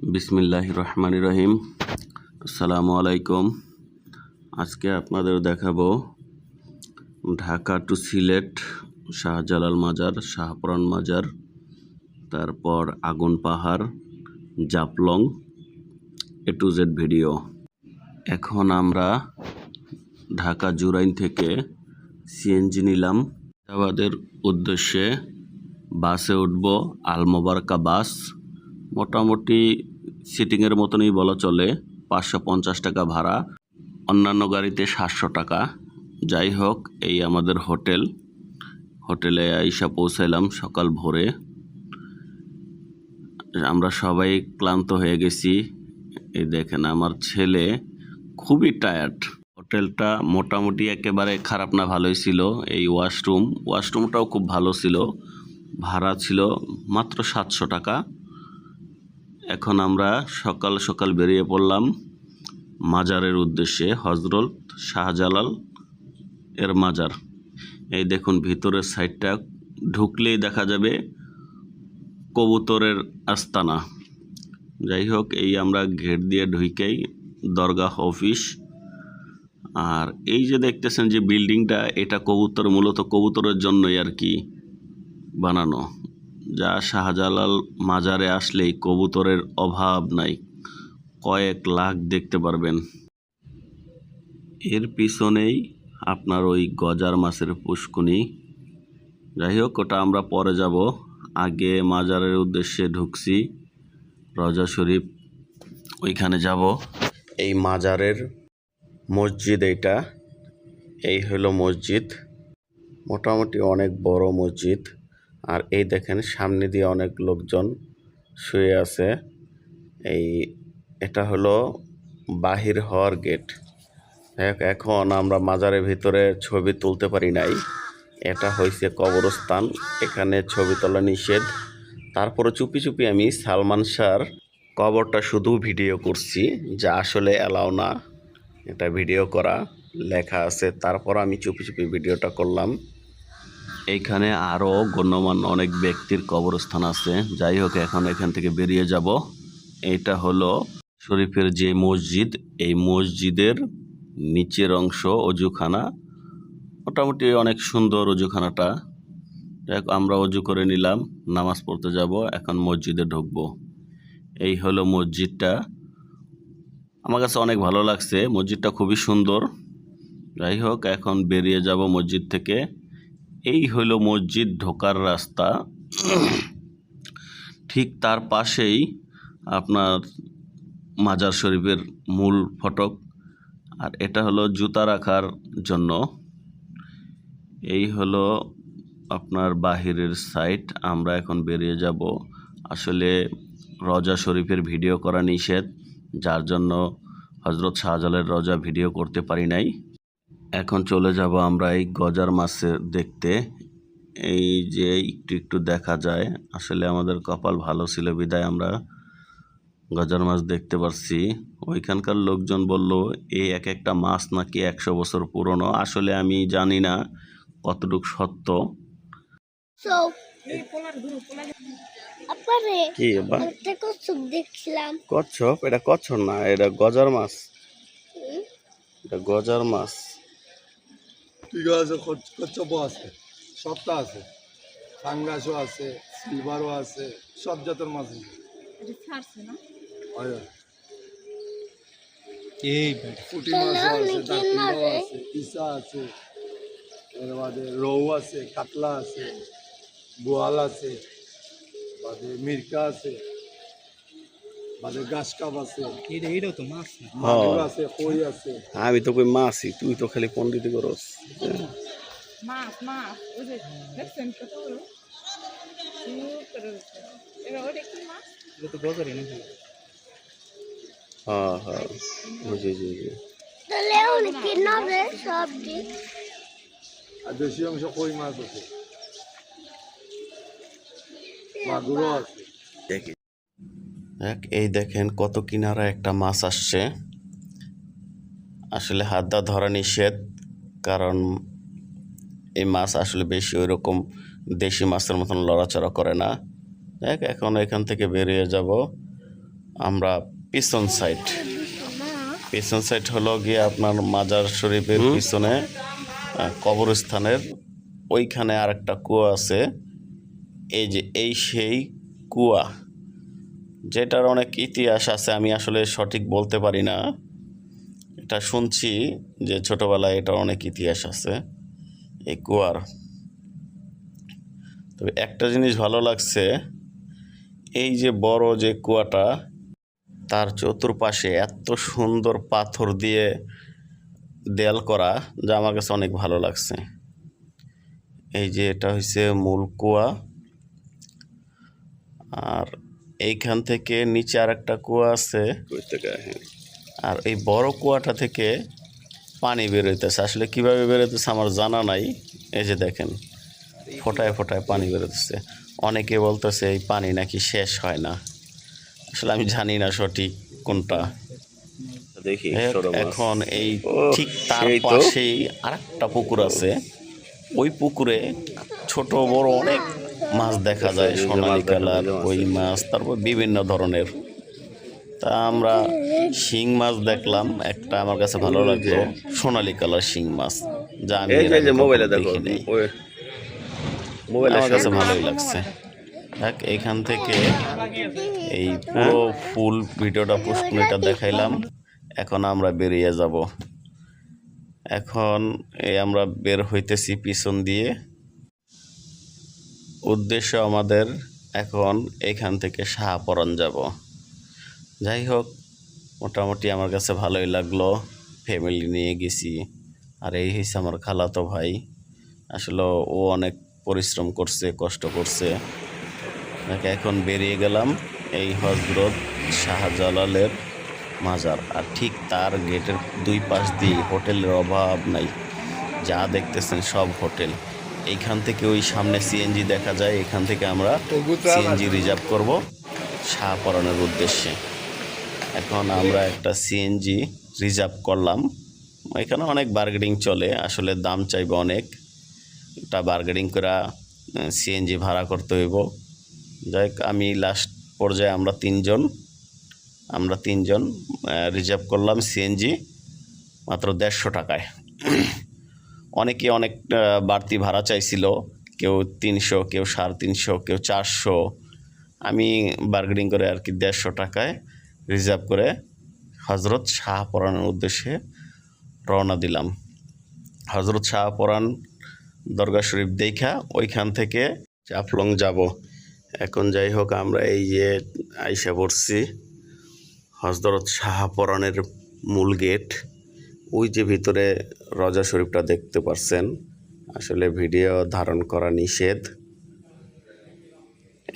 বিসমিল্লাহ রহমান রহিম। আসসালামু আলাইকুম। আজকে আপনাদের দেখাবো ঢাকা টু সিলেট, শাহজালাল মাজার, শাহপুরান মাজার, তারপর আগুন পাহাড়, Jaflong, A to Z video. এখন আমরা ঢাকা জুরাইন থেকে সিএনজি নিলাম। আমাদের উদ্দেশ্যে বাসে উঠব আলমোবারকা বাস। মোটামুটি সিটিংয়ের মতনই বলা চলে, পাঁচশো পঞ্চাশ টাকা ভাড়া। অন্যান্য গাড়িতে সাতশো টাকা। যাই হোক, এই আমাদের হোটেল। হোটেলে আইসা পৌঁছাইলাম সকাল ভোরে। আমরা সবাই ক্লান্ত হয়ে গেছি। এই দেখেন, আমার ছেলে খুবই টায়ার্ড হোটেলটা মোটামুটি একেবারে খারাপ না, ভালোই ছিল। এই ওয়াশরুম ওয়াশরুমটাও খুব ভালো ছিল। ভাড়া ছিল মাত্র সাতশো টাকা। এখন আমরা সকাল সকাল বেরিয়ে পড়লাম মাজারের উদ্দেশ্যে হজরত শাহজালাল এর মাজার। এই দেখুন ভিতরের সাইডটা ঢুকলেই দেখা যাবে কবুতরের আস্তানা। যাই হোক, এই আমরা ঘেট দিয়ে ঢুকেই দরগাহ অফিস। আর এই যে দেখতেছেন যে বিল্ডিংটা, এটা কবুতর, মূলত কবুতরের জন্যই আর কি বানানো। যা শাহজালাল মাজারে আসলেই কবুতরের অভাব নাই। কয়েক লাখ দেখতে পারবেন। এর পিছনেই আপনার ওই গজার মাছের পুষ্কুনি। যাই হোক, ওটা আমরা পরে যাব। আগে মাজারের উদ্দেশ্যে ঢুকছি। রজা শরীফ, ওইখানে যাব। এই মাজারের মসজিদ এইটা। এই হলো মসজিদ। মোটামুটি অনেক বড় মসজিদ। আর এই দেখেন, সামনে দিয়ে অনেক লোকজন শুয়ে আছে। এই, এটা হলো বাহির হওয়ার গেট এখন আমরা মাজারের ভিতরে ছবি তুলতে পারি নাই। এটা হয়েছে কবরস্থান, এখানে ছবি তোলা নিষেধ। তারপরে চুপি চুপি আমি সালমান শাহর কবরটা শুধু ভিডিও করছি, যা আসলে অ্যালাও না। এটা ভিডিও করা, লেখা আছে। তারপর আমি চুপি চুপি ভিডিওটা করলাম। এইখানে আরও গণ্যমান্য অনেক ব্যক্তির কবরস্থান আছে। যাই হোক, এখন এখান থেকে বেরিয়ে যাব। এটা হলো শরীফের যে মসজিদ, এই মসজিদের নিচের অংশ অজুখানা। মোটামুটি অনেক সুন্দর অজুখানাটা। যাই হোক আমরা অজু করে নিলাম, নামাজ পড়তে যাব, এখন মসজিদে ঢুকবো। এই হলো মসজিদটা। আমার কাছে অনেক ভালো লাগছে, মসজিদটা খুবই সুন্দর। যাই হোক, এখন বেরিয়ে যাব মসজিদ থেকে। এই হলো মসজিদ ঢোকার রাস্তা। ঠিক তার পাশেই আপনার মাজার শরীফের মূল ফটক। আর এটা হলো জুতা রাখার জন্য। এই হলো আপনার বাহিরের সাইট। আমরা এখন বেরিয়ে যাব। আসলে রজা শরীফের ভিডিও করা নিষেধ, যার জন্য হজরত শাহজালের রজা ভিডিও করতে পারি নাই। এখন চলে যাব আমরা এই গজার মাছের দেখতে। এই যে একটু একটু দেখা যায়। আসলে আমাদের কপাল ভালো ছিল বিদায় আমরা গজার মাছ দেখতে পারছি। ওইখানকার লোকজন বলল এই এক একটা মাছ নাকি একশো বছর পুরনো? আসলে আমি জানি না কতটুক সত্য। কি দেখছিলাম। কচ্ছপ? এটা কচ্ছপ না এটা গজার মাছ। এটা গজার মাছ। ঠিক আছে কচ- কচ্ছপও আছে সবটা আছে। ফাঙ্গাসও আছে সিলভারও আছে সব জাতের মাছ আছে। পুঁটি মাছও আছে আছে ইসা আছে এর বাদে রৌ আছে কাতলা আছে বোয়াল আছে বাদে মির্কা আছে। বাদে গাছ কাপ আছে। এটা এটাও তো মাছ না? আছে কই আছে? আমি তো কই মাছই তুই তো খালি পন্ডিতি করস মাছ মাছ ওই যে দেখছেন কত বড় সুন্দর হয়েছে। এবার ওটা কি মাছ? এটা তো গজারি নাকি? হ্যাঁ হ্যাঁ জি জি জি তাহলে অনেক কিনবে সব দিক আর বেশি অংশ কই মাছ আছে? মাগুরও আছে। দেখি দেখ এই দেখেন কত কিনারা একটা মাছ আসছে। আসলে হাত দা ধরা নিষেধ কারণ এই মাছ আসলে বেশি ওই রকম দেশি মাছের মতন লড়াচড়া করে না। দেখ এখন এখান থেকে বেরিয়ে যাব। আমরা পিছন সাইড। পিছন সাইড হলো গিয়ে আপনার মাজার শরীফের পিছনে কবরস্থানের ওইখানে আর একটা কুয়া আছে। এই যে এই সেই কুয়া। যেটার অনেক ইতিহাস আছে, আমি আসলে সঠিক বলতে পারি না। এটা শুনছি যে ছোটোবেলায় এটার অনেক ইতিহাস আছে, এই কুয়ার। তবে একটা জিনিস ভালো লাগছে, এই যে বড় যে কুয়াটা, তার চতুর্পাশে এত সুন্দর পাথর দিয়ে দেয়াল করা, যা আমার কাছে অনেক ভালো লাগছে। এই যে এটা হচ্ছে মূল কুয়া, আর এইখান থেকে নিচে আর একটা কুয়া আছে। আর এই বড় কুয়াটা থেকে পানি বেরোইতেছে আসলে কীভাবে বেরোতেছে আমার জানা নাই। এই যে দেখেন ফোটায় ফোটায় পানি বেরোতেছে অনেকে বলতেছে এই পানি নাকি শেষ হয় না। আসলে আমি জানি না সঠিক কোনটা। দেখি। এখন এই ঠিক তার। পাশেই আরেকটা পুকুর আছে। ওই পুকুরে ছোট বড় অনেক মাছ দেখা যায় সোনালি কালার কই মাছ তারপর বিভিন্ন ধরনের। তা আমরা শিং মাছ দেখলাম একটা আমার কাছে ভালো লাগল সোনালি কালার শিং মাছ। যা আমি মোবাইলে দেখিনি। আমার কাছে ভালোই লাগছে। দেখ এখান থেকে এই পুরো ফুল ভিডিওটা পুষ্পনিটা দেখাইলাম। এখন আমরা বেরিয়ে যাব। এখন এই আমরা বের হইতেছি পিছন দিয়ে। উদ্দেশ্য আমাদের এখন এখান থেকে শাহপরণ যাব। যাই হোক, মোটামুটি আমার কাছে ভালোই লাগল। ফ্যামিলি নিয়ে গেছি। আর এই হয়েছে আমার খালাতো ভাই। আসলে ও অনেক পরিশ্রম করছে, কষ্ট করছে। দেখ এখন বেরিয়ে গেলাম এই হজরত শাহজালালের মাজার। আর ঠিক তার গেটের দুই পাশ দিয়ে হোটেলের অভাব নাই। যা দেখতেছেন সব হোটেল। এইখান থেকে ওই সামনে সিএনজি দেখা যায় এখান থেকে আমরা সিএনজি রিজার্ভ করব। শাহপরণের উদ্দেশ্যে। এখন আমরা একটা সিএনজি রিজার্ভ করলাম। এখানে অনেক বার্গেনিং চলে আসলে দাম চাইবে অনেক। একটা বার্গেনিং করে সিএনজি ভাড়া করতে হইব। যাই হোক, আমি লাস্ট পর্যায়ে আমরা তিনজন আমরা তিনজন রিজার্ভ করলাম সিএনজি মাত্র দেড়শো টাকায়। অনেকে অনেক বাড়তি ভাড়া চাইছিল। কেউ তিনশো, কেউ সাড়ে তিনশো, কেউ চারশো। আমি বার্গেনিং করে আর কি দেড়শো টাকায় রিজার্ভ করে হজরত শাহপরানের উদ্দেশ্যে রওনা দিলাম। হজরত শাহপরান দরগা শরীফ দেখা, ওইখান থেকে চাপলং যাব। এখন যাই হোক, আমরা এই যে আইসা পড়ছি হজরত শাহপরানের মূল গেট ওই যে ভিতরে রজা শরীফটা দেখতে পারছেন, আসলে ভিডিও ধারণ করা নিষেধ।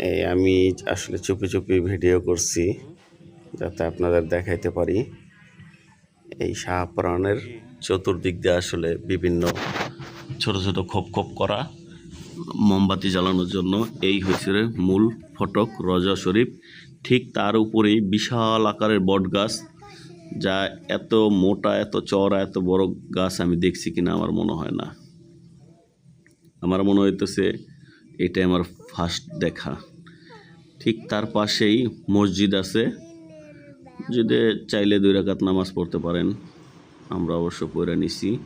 এই আমি আসলে চুপি চুপি ভিডিও করছি যাতে আপনাদের দেখাইতে পারি। এই শাহপরানের চতুর্দিক দিয়ে আসলে বিভিন্ন ছোট ছোট খোপ খোপ করা মোমবাতি জ্বালানোর জন্য এই হয়েছে মূল ফটক রজা শরীফ। ঠিক তার উপরেই বিশাল আকারের বট গাছ যা এত মোটা, এত চওড়া, এত বড় গাছ আমি দেখছি কিনা আমার মনে হয় না। আমার মনে হইতেছে এটাই আমার ফার্স্ট দেখা। ঠিক তার পাশেই মসজিদ আছে। মসজিদে চাইলে দুই রাকাত নামাজ পড়তে পারেন। আমরা অবশ্য পড়ে নিছি।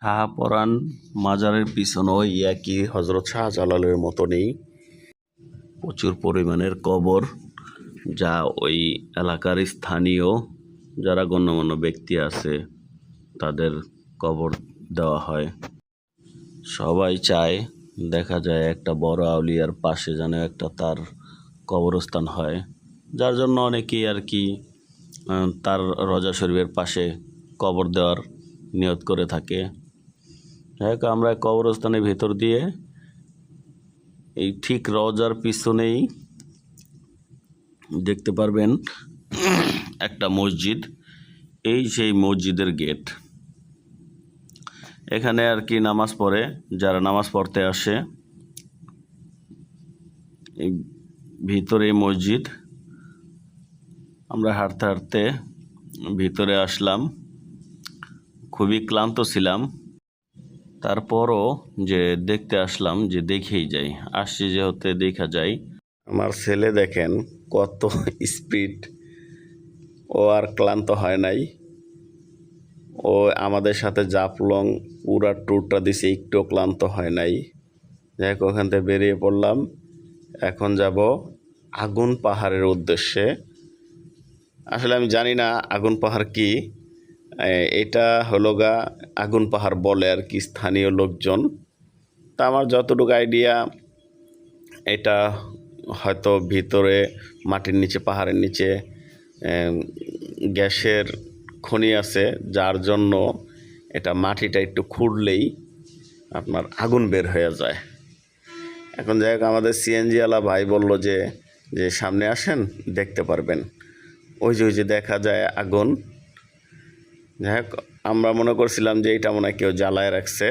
শাহপরান মাজারের পিছনেও একই হজরত শাহজালালের মতনই প্রচুর পরিমাণের কবর, যা ওই এলাকার স্থানীয় যারা গণ্যমান্য ব্যক্তি আছে তাদের কবর দেওয়া হয়। সবাই চায় দেখা যায় একটা বড় আউলিয়ার পাশে যেন একটা তার কবরস্থান হয়। যার জন্য অনেকেই আর কি তার রজা শরীফের পাশে কবর দেওয়ার নিয়ত করে থাকে। যাই হোক, আমরা কবরস্থানের ভেতর দিয়ে এই ঠিক রজার পিছনেই দেখতে পারবেন একটা মসজিদ, এই সেই মসজিদের গেট। এখানে আর কি নামাজ পড়ে, যারা নামাজ পড়তে আসে ভিতরে মসজিদ। আমরা হাঁটতে হাঁটতে ভিতরে আসলাম, খুবই ক্লান্ত ছিলাম। তারপরও যে দেখতে আসলাম, যে দেখেই যাই, আসছি যেহেতু দেখা যায়। আমার ছেলে দেখেন কত স্পিড ও আর ক্লান্ত হয় নাই। ও আমাদের সাথে জাপলং পুরা ট্যুরটা দিছে, একটু ক্লান্ত হয় নাই। যাই হোক, ওখান থেকে বেরিয়ে পড়লাম। এখন যাব আগুন পাহাড়ের উদ্দেশ্যে। আসলে আমি জানি না আগুন পাহাড় কি। এটা হলো গা আগুন পাহাড় বলে আর কি স্থানীয় লোকজন। তা আমার যতটুকু আইডিয়া, এটা হয়তো ভিতরে মাটির নিচে, পাহাড়ের নিচে গ্যাসের খনি আছে, যার জন্য এটা মাটিটা একটু খুঁড়লেই আপনার আগুন বের হয়ে যায়। এখন যাই হোক, আমাদের সিএনজিওয়ালা ভাই বলল যে যে সামনে আসেন, দেখতে পারবেন। ওই যে ওই যে দেখা যায় আগুন। যাই হোক, আমরা মনে করছিলাম যে এটা মনে কেউ জ্বালায় রাখছে।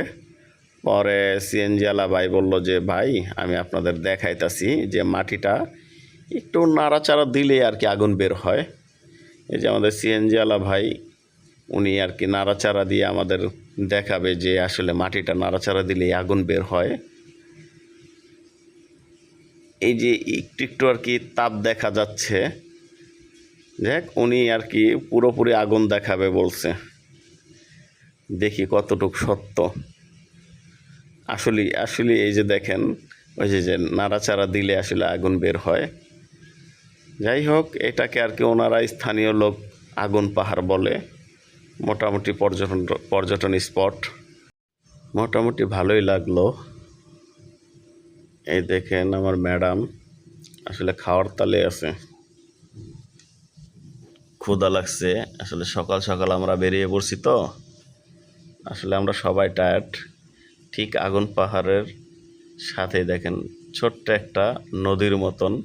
পরে সিএনজিওয়ালা ভাই বলল যে, ভাই, আমি আপনাদের দেখাইতাছি যে মাটিটা একটু নাড়াচাড়া দিলে আর কি আগুন বের হয়। এই যে আমাদের সিএনজিওয়ালা ভাই, উনি আর কি নাড়াচাড়া দিয়ে আমাদের দেখাবে যে আসলে মাটিটা নাড়াচাড়া দিলে আগুন বের হয়। এই যে একটু একটু আর কি তাপ দেখা যাচ্ছে। দেখ, উনি আর কি পুরোপুরি আগুন দেখাবে বলছে। দেখি কতটুক সত্য। আসলে আসলে এই যে দেখেন, ওই যে যে নাড়াচাড়া দিলে আসলে আগুন বের হয়। যাই হোক এটাকে আর কি ওনারা স্থানীয় লোক আগুন পাহাড় বলে। মোটামুটি পর্যটন পর্যটন স্পট। মোটামুটি ভালোই লাগল। এই দেখেন আমার ম্যাডাম আসলে খাওয়ার তালে আছে। ক্ষুদা লাগছে। আসলে সকাল সকাল আমরা বেরিয়ে পড়ছি তো। আসলে আমরা সবাই টায়ার্ড ঠিক আগুন পাহাড়ের সাথে দেখেন, ছোট্ট একটা নদীর মতন।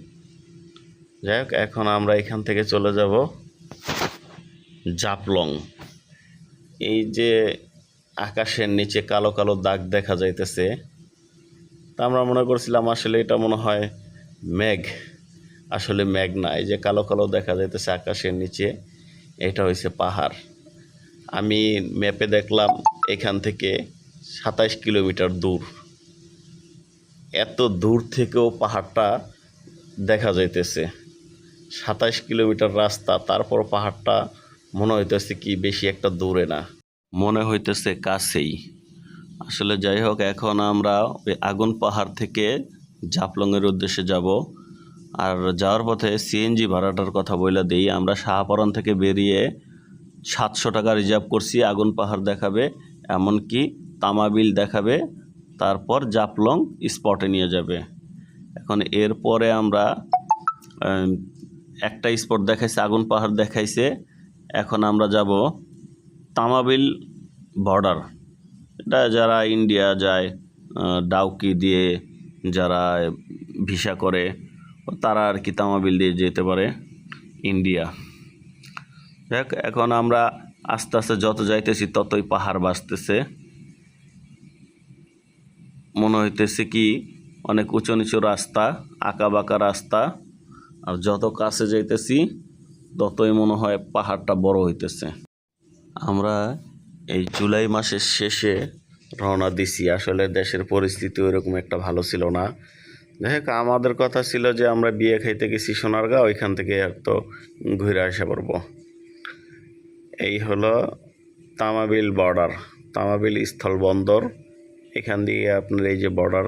যাই হোক, এখন আমরা এখান থেকে চলে যাব জাপলং। এই যে আকাশের নিচে কালো কালো দাগ দেখা যাইতেছে, তা আমরা মনে করছিলাম আসলে এটা মনে হয় মেঘ। আসলে মেঘ না, এই যে কালো কালো দেখা যাইতেছে আকাশের নিচে, এটা হয়েছে পাহাড়। আমি ম্যাপে দেখলাম এখান থেকে সাতাইশ কিলোমিটার দূর। এত দূর থেকেও পাহাড়টা দেখা যাইতেছে। সাতাইশ কিলোমিটার রাস্তা তারপর পাহাড়টা মনে হইতেছে কি বেশি একটা দূরে না। মনে হইতেছে কাছেই। আসলে যাই হোক এখন আমরা ওই আগুন পাহাড় থেকে জাপলংয়ের উদ্দেশ্যে যাব। আর যাওয়ার পথে সিএনজি ভাড়াটার কথা বলে দিই। আমরা শাহপরন থেকে বেরিয়ে সাতশো টাকা রিজার্ভ করছি আগুন পাহাড় দেখাবে এমনকি তামাবিল দেখাবে তারপর জাপলং স্পটে নিয়ে যাবে। এখন এরপরে আমরা আম, একটা স্পট দেখাইছে, আগুন পাহাড় দেখাইছে। এখন আমরা যাব তামাবিল বর্ডার। এটা যারা ইন্ডিয়া যায় ডাউকি দিয়ে যারা ভিসা করে, তারা আর কি তামাবিল দিয়ে যেতে পারে ইন্ডিয়া। দেখ এখন আমরা আস্তে আস্তে যত যাইতেছি ততই পাহাড় বাঁচতেছে। মনে হইতেছে কি, অনেক উঁচু নিচু রাস্তা, আঁকা বাঁকা রাস্তা। আর যত কাছে যাইতেছি, ততই মনে হয় পাহাড়টা বড় হইতেছে। আমরা এই জুলাই মাসের শেষে রওনা দিছি। আসলে দেশের পরিস্থিতি ওইরকম একটা ভালো ছিল না। যাই আমাদের কথা ছিল যে আমরা বিয়ে খাইতে গেছি সোনারগাঁ ওইখান থেকে আর তো ঘুরে আসা পারব এই হলো তামাবিল বর্ডার। তামাবিল স্থলবন্দর এখান দিয়ে আপনার এই যে বর্ডার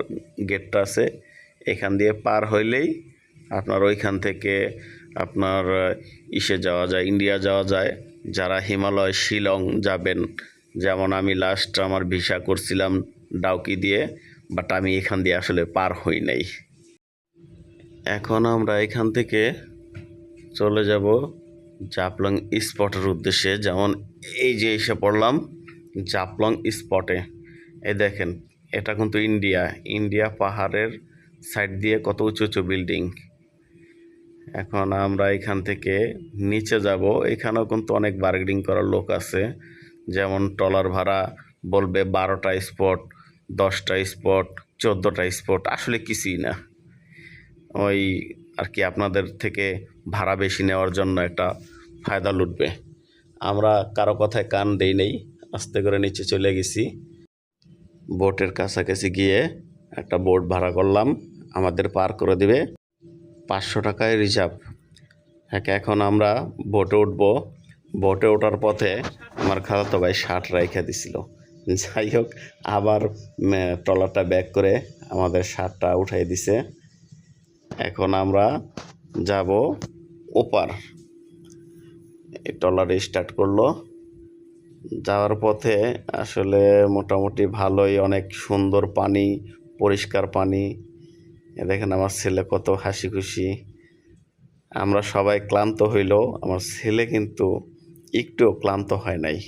গেটটা আছে, এখান দিয়ে পার হইলেই আপনার ওইখান থেকে আপনার ইসে যাওয়া যায়, ইন্ডিয়া যাওয়া যায়। যারা হিমালয়, শিলং যাবেন, যেমন আমি লাস্ট আমার ভিসা করছিলাম ডাউকি দিয়ে বাট আমি এখান দিয়ে আসলে পার হই নাই। এখন আমরা এখান থেকে চলে যাব জাপলং স্পটের উদ্দেশ্যে। যেমন এই যে এসে পড়লাম জাপলং স্পটে। এই দেখেন, এটা কিন্তু ইন্ডিয়া। ইন্ডিয়া পাহাড়ের সাইড দিয়ে কত উঁচু উঁচু বিল্ডিং এখন আমরা এখান থেকে নিচে যাব। এখানেও কিন্তু অনেক বার্গেনিং করার লোক আছে। যেমন ট্রলার ভাড়া বলবে বারোটা স্পট দশটা স্পট চোদ্দোটা স্পট আসলে কিছুই না। ওই আর কি আপনাদের থেকে ভাড়া বেশি নেওয়ার জন্য একটা ফায়দা লুটবে। আমরা কারও কথায় কান দেই নেই, আস্তে করে নিচে চলে গেছি। বোটের কাছাকাছি গিয়ে একটা বোট ভাড়া করলাম, আমাদের পার করে দিবে। পাঁচশো টাকায় রিজার্ভ। হ্যাঁ এখন আমরা বোটে উঠব। বোটে ওঠার পথে আমার খালাতো ভাই শার্ট রাইখা দিছিল। যাই হোক, আবার ট্রলারটা ব্যাক করে আমাদের শার্টটা উঠাই দিছে। এখন আমরা যাব ওপার। এই ট্রলার স্টার্ট করল। যাওয়ার পথে আসলে মোটামুটি ভালোই, অনেক সুন্দর পানি, পরিষ্কার পানি। দেখেন আমার ছেলে কত হাসি খুশি আমরা সবাই ক্লান্ত হইলেও আমার ছেলে কিন্তু একটুও ক্লান্ত হয় নাই।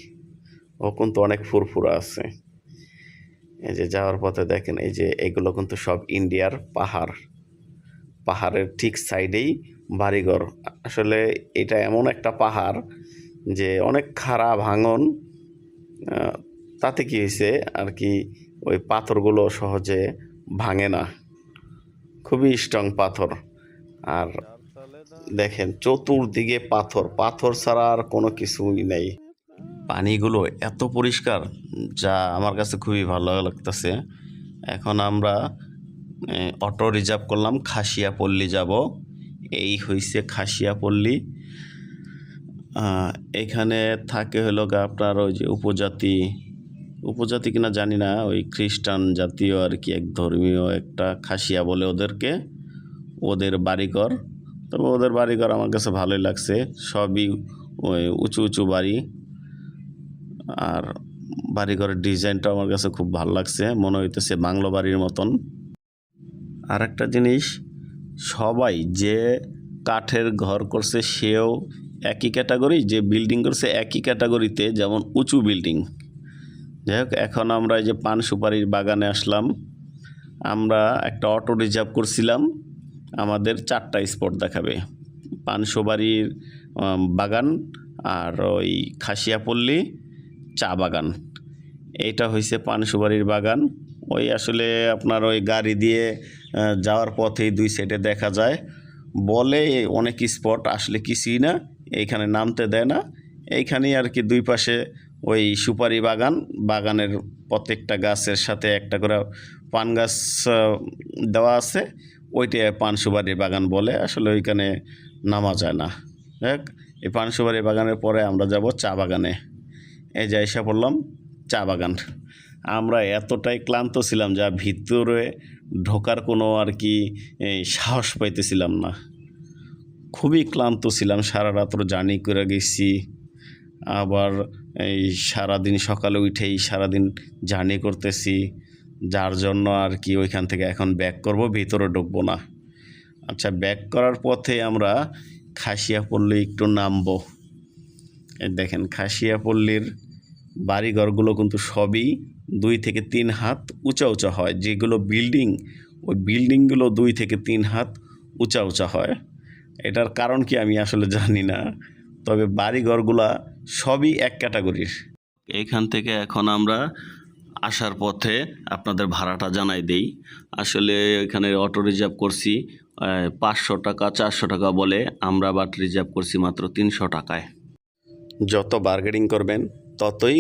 ও কিন্তু অনেক ফুরফুরা আছে। এই যে যাওয়ার পথে দেখেন এই যে এগুলো কিন্তু সব ইন্ডিয়ার পাহাড়। পাহাড়ের ঠিক সাইডেই বাড়িঘর। আসলে এটা এমন একটা পাহাড় যে অনেক খাড়া ভাঙন তাতে কি হয়েছে আর কি ওই পাথরগুলো সহজে ভাঙে না। খুবই স্ট্রং পাথর। আর দেখেন, চতুর্দিকে পাথর। পাথর ছাড়া আর কোনো কিছুই নেই। পানিগুলো এত পরিষ্কার, যা আমার কাছে খুবই ভালো লাগতেছে। এখন আমরা অটো রিজার্ভ করলাম, খাসিয়াপল্লী যাব। এই হইছে খাসিয়াপল্লী। এখানে থাকে হলো আপনার ওই যে উপজাতি উপজাতি কিনা জানি না, ওই খ্রিস্টান জাতীয় আর কি এক ধর্মীয় একটা খাসিয়া বলে ওদেরকে, ওদের বাড়িঘর। তবে ওদের বাড়িঘর আমার কাছে ভালোই লাগছে, সবই ওই উঁচু উঁচু বাড়ি। আর বাড়িঘরের ডিজাইনটা আমার কাছে খুব ভালো লাগছে, মনে হইতেছে বাংলো বাড়ির মতন। আর একটা জিনিস, সবাই যে কাঠের ঘর করছে সেও একই ক্যাটাগরি, যে বিল্ডিং করছে একই ক্যাটাগরিতে, যেমন উঁচু বিল্ডিং। যাই হোক এখন আমরা এই যে পান সুপারির বাগানে আসলাম। আমরা একটা অটো রিজার্ভ করছিলাম। আমাদের চারটা স্পট দেখাবে। পান সুপারির বাগান আর ওই খাসিয়াপল্লী চা বাগান। এইটা হয়েছে পান সুপারির বাগান। ওই আসলে আপনার ওই গাড়ি দিয়ে যাওয়ার পথেই দুই সাইডে দেখা যায়। বলে অনেক স্পট, আসলে কিছুই না। এইখানে নামতে দেয় না। এইখানেই আর কি দুই পাশে ওই সুপারি বাগান, বাগানের প্রত্যেকটা গাছের সাথে একটা করে পান গাছ দেওয়া আছে। ওইটা পান সুপারি বাগান বলে। আসলে ওইখানে নামা যায় না। দেখ, এই পান সুপারি বাগানের পরে আমরা যাব চা বাগানে। এই যে এসে পড়লাম চা বাগান। আমরা এতটাই ক্লান্ত ছিলাম যা ভিতরে ঢোকার কোনো আর কি সাহস পাইতেছিলাম না। খুবই ক্লান্ত ছিলাম, সারা রাত্র জার্নি করে গেছি। আবার এই সারাদিন সকালে উঠেই সারাদিন জার্নি করতেছি। যার জন্য আর কি ওইখান থেকে এখন ব্যাক করব, ভিতরে ঢুকবো না। আচ্ছা ব্যাক করার পথে আমরা খাসিয়াপল্লী একটু নামবো। দেখেন, খাসিয়াপল্লীর বাড়িঘরগুলো কিন্তু সবই দুই থেকে তিন হাত উঁচা উঁচা হয়। যেগুলো বিল্ডিং ওই বিল্ডিংগুলো দুই থেকে তিন হাত উঁচা উঁচা হয়। এটার কারণ কি আমি আসলে জানি না। তবে বাড়িঘরগুলা সবই এক ক্যাটাগরির। এইখান থেকে এখন আমরা আসার পথে আপনাদের ভাড়াটা জানাই দেই। আসলে এখানে অটো রিজার্ভ করছি পাঁচশো টাকা চারশো টাকা বলে। আমরা বাট রিজার্ভ করছি মাত্র তিনশো টাকায়। যত বার্গেনিং করবেন ততই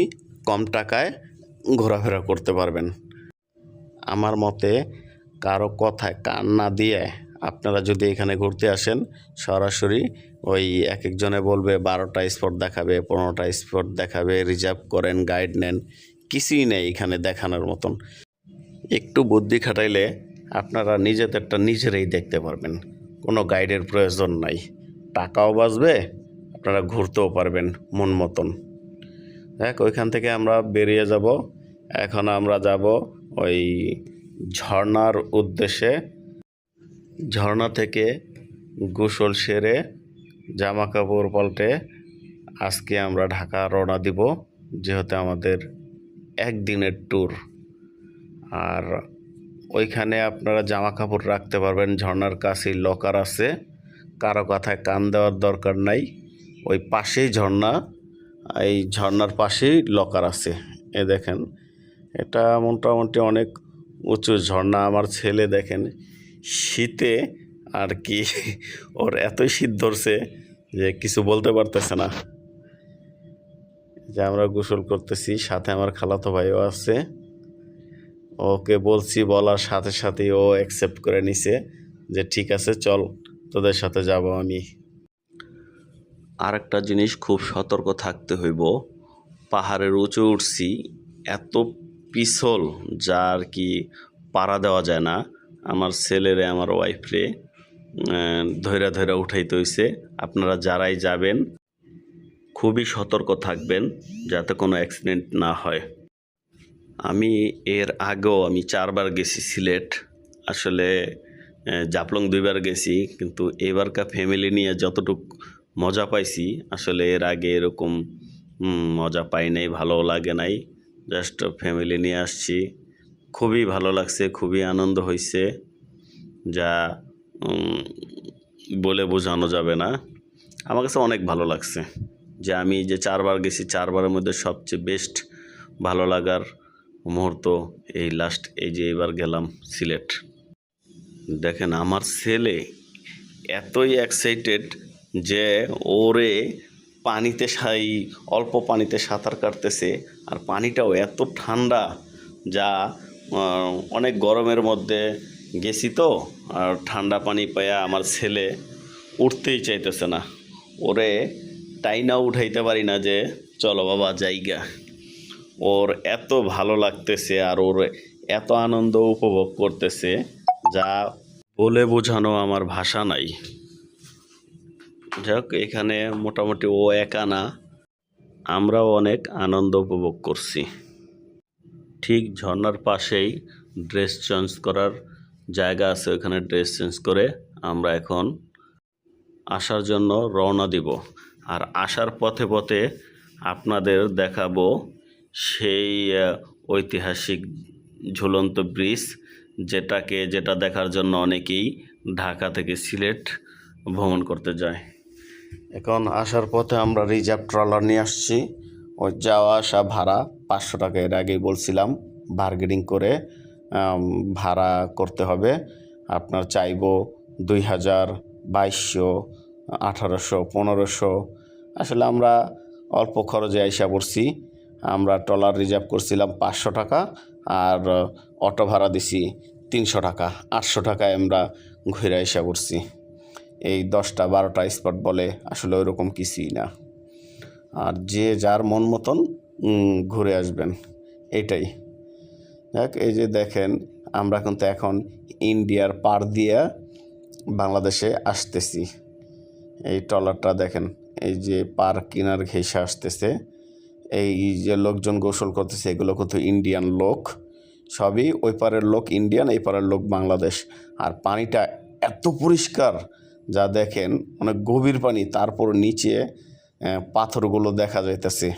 কম টাকায় ঘোরাফেরা করতে পারবেন। আমার মতে কারও কথায় কান না দিয়ে আপনারা যদি এখানে ঘুরতে আসেন সরাসরি ওই এক একজনে বলবে, বারোটা স্পট দেখাবে, পনেরোটা স্পট দেখাবে রিজার্ভ করেন গাইড নেন, কিছুই নেই এখানে দেখানোর মতন। একটু বুদ্ধি খাটাইলে আপনারা নিজেদেরটা নিজেরাই দেখতে পারবেন। কোনো গাইডের প্রয়োজন নাই। টাকাও বাঁচবে, আপনারা ঘুরতেও পারবেন মন মতন। দেখ, ওইখান থেকে আমরা বেরিয়ে যাব। এখন আমরা যাব ওই ঝর্ণার উদ্দেশ্যে। ঝর্ণা থেকে গোসল সেরে জামা কাপড় পাল্টে আজকে আমরা ঢাকা রওনা দিব, যেহেতু আমাদের একদিনের ট্যুর আর ওইখানে আপনারা জামা কাপড় রাখতে পারবেন, ঝর্নার কাছেই লকার আছে। কারও কথায় কান দেওয়ার দরকার নাই। ওই পাশেই ঝর্ণা, এই ঝর্ণার পাশেই লকার আছে। এ দেখেন, এটা মোটামুটি অনেক উঁচু ঝর্ণা। আমার ছেলে দেখেন, শীতে আর কি, ওর এতই শীত ধরছে যে কিছু বলতে পারতেছে না। যে আমরা গোসল করতেছি, সাথে আমার খালাতো ভাইও আছে। ওকে বলছি বলার সাথে সাথেই ও অ্যাকসেপ্ট করে নিছে যে ঠিক আছে, চল, তোদের সাথে যাব আমি। আরেকটা জিনিস খুব সতর্ক থাকতে হইব, পাহাড়ের উঁচু উঠছি, এত পিছল যা আর কি পাড়া দেওয়া যায় না, আমার ছেলেরে, আমার ওয়াইফরে ধৈরা ধৈরা উঠাইতে হইছে। আপনারা যারাই যাবেন, খুবই সতর্ক থাকবেন যাতে কোনো অ্যাক্সিডেন্ট না হয়। আমি এর আগেও আমি চারবার গেছি সিলেট। আসলে জাপলং দুইবার গেছি, কিন্তু এবারকার ফ্যামিলি নিয়ে যতটুক মজা পাইছি, আসলে এর আগে এরকম মজা পাই নাই ভালো লাগে নাই। জাস্ট ফ্যামিলি নিয়ে আসছি। খুবই ভালো লাগছে, খুবই আনন্দ হয়েছে যা বলে বোঝানো যাবে না। আমার কাছে অনেক ভালো লাগছে যে আমি যে চারবার গেছি, চারবারের মধ্যে সবচেয়ে বেস্ট ভালো লাগার মুহূর্ত এই লাস্ট এই যে এবার গেলাম সিলেট। দেখেন, আমার ছেলে এতই এক্সাইটেড যে ওরে পানিতে সাই, অল্প পানিতে সাঁতার কাটতেছে আর পানিটাও এত ঠান্ডা যা অনেক গরমের মধ্যে গেছি তো, আর ঠান্ডা পানি পায়া আমার ছেলে উঠতেই চাইতেছে না। ওরে টাইনা উঠাইতে পারি না যে, চলো বাবা জায়গা ওর এত ভালো লাগতেছে আর ওর এত আনন্দ উপভোগ করতেছে, যা বলে বোঝানো আমার ভাষা নাই। যাক, এখানে মোটামুটি ও একা না, আমরাও অনেক আনন্দ উপভোগ করছি। ঠিক ঝর্ণার পাশেই ড্রেস চেঞ্জ করার জায়গা আছে ওখানে ড্রেস চেঞ্জ করে আমরা এখন আসার জন্য রওনা দিব। আর আসার পথে পথে আপনাদের দেখাবো সেই ঐতিহাসিক ঝুলন্ত ব্রিজ, যেটাকে, যেটা দেখার জন্য অনেকেই ঢাকা থেকে সিলেট ভ্রমণ করতে যায়। এখন আসার পথে আমরা রিজার্ভ ট্রলার নিয়ে আসছি। ওই যাওয়া আসা ভাড়া পাঁচশো টাকা, এর আগেই বলছিলাম বার্গেনিং করে ভাড়া করতে হবে। আপনার চাইব দুই হাজার বাইশশো, আঠারোশো, পনেরোশো। আসলে আমরা অল্প খরচে আইসা পড়ছি। আমরা ট্রলার রিজার্ভ করছিলাম পাঁচশো টাকা আর অটো ভাড়া দিছি তিনশো টাকা। আটশো টাকায় আমরা ঘুরে আইসা পড়ছি। এই দশটা বারোটা স্পট বলে আসলে ওইরকম কিছুই না। আর যে যার মন মতন ঘুরে আসবেন। এটাই। দেখ, এই যে দেখেন, আমরা কিন্তু এখন ইন্ডিয়ার পার দিয়ে বাংলাদেশে আসতেছি। এই ট্রলারটা দেখেন, এই যে পার কিনার ঘেসে আসতেছে। এই যে লোকজন গোসল করতেছে, এগুলো কিন্তু ইন্ডিয়ান লোক। সবই ওই পারের লোক ইন্ডিয়ান, এই পারের লোক বাংলাদেশ। আর পানিটা এত পরিষ্কার, যা দেখেন, অনেক গভীর পানি। তারপর নিচে পাথরগুলো দেখা যাইতেছে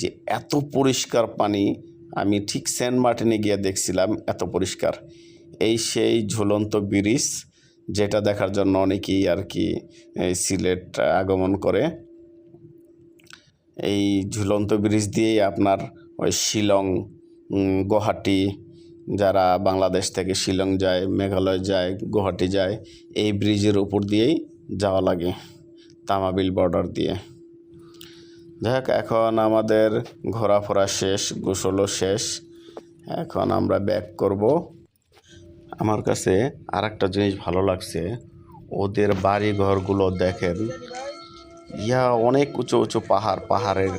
যে এত পরিষ্কার পানি আমি ঠিক সেন্ট মার্টিনে গিয়ে দেখছিলাম, এত পরিষ্কার। এই সেই ঝুলন্ত ব্রিজ, যেটা দেখার জন্য অনেকেই আর কি সিলেট আগমন করে। এই ঝুলন্ত ব্রিজ দিয়েই আপনার ওই শিলং গুয়াহাটি, যারা বাংলাদেশ থেকে শিলং যায়, মেঘালয় যায়, গুয়াহাটি যায়, এই ব্রিজের উপর দিয়েই যাওয়া লাগে, তামাবিল বর্ডার দিয়ে। যাক এখন আমাদের ঘোরাফেরা শেষ, গোসলও শেষ। এখন আমরা ব্যাক করব। আমার কাছে আর একটা জিনিস ভালো লাগছে। ওদের বাড়ি ঘরগুলো দেখেন। ইয়া, অনেক উঁচু উঁচু পাহাড়, পাহাড়ের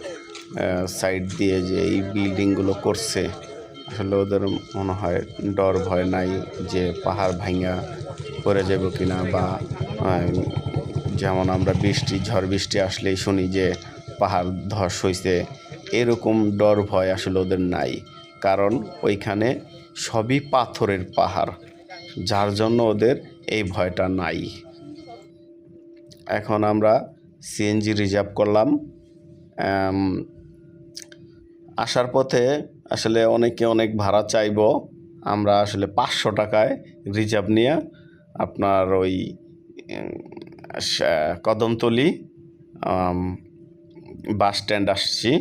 সাইড দিয়ে যে এই বিল্ডিংগুলো করছে। আসলে ওদের মনে হয় ডর, ভয় নাই যে পাহাড় ভাঙা পড়ে যাব কিনা বা যেমন আমরা বৃষ্টি, ঝড় বৃষ্টি আসলেই শুনি যে পাহাড় ধস হয়েছে এরকম ডর ভয় আসলে ওদের নাই। কারণ ওইখানে সবই পাথরের পাহাড়, যার জন্য ওদের এই ভয়টা নাই। এখন আমরা সিএনজি রিজার্ভ করলাম। আসার পথে আসলে অনেকে অনেক ভাড়া চাইব। আমরা আসলে পাঁচশো টাকায় রিজার্ভ নিয়ে আপনার ওই কদমতলি বাস স্ট্যান্ড আসছি,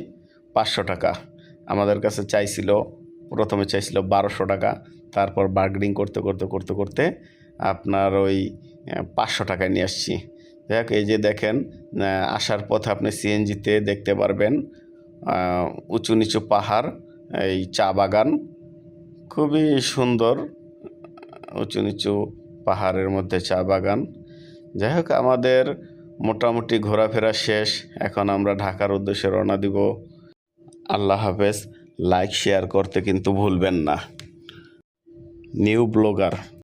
পাঁচশো টাকা। আমাদের কাছে চাইছিল, প্রথমে চাইছিল বারোশো টাকা, তারপর বার্গেনিং করতে করতে করতে করতে আপনার ওই পাঁচশো টাকায় নিয়ে আসছি। দেখ এই যে দেখেন আসার পথে আপনি সিএনজিতে দেখতে পারবেন উঁচু নিচু পাহাড়, এই চা বাগান, খুবই সুন্দর, উঁচু নিচু পাহাড়ের মধ্যে চা বাগান। যাই হোক, আমাদের মোটামুটি ঘোরাফেরা শেষ। এখন আমরা ঢাকার উদ্দেশ্যে রওনা দিব। আল্লাহ হাফেজ লাইক শেয়ার করতে কিন্তু ভুলবেন না। New blogger.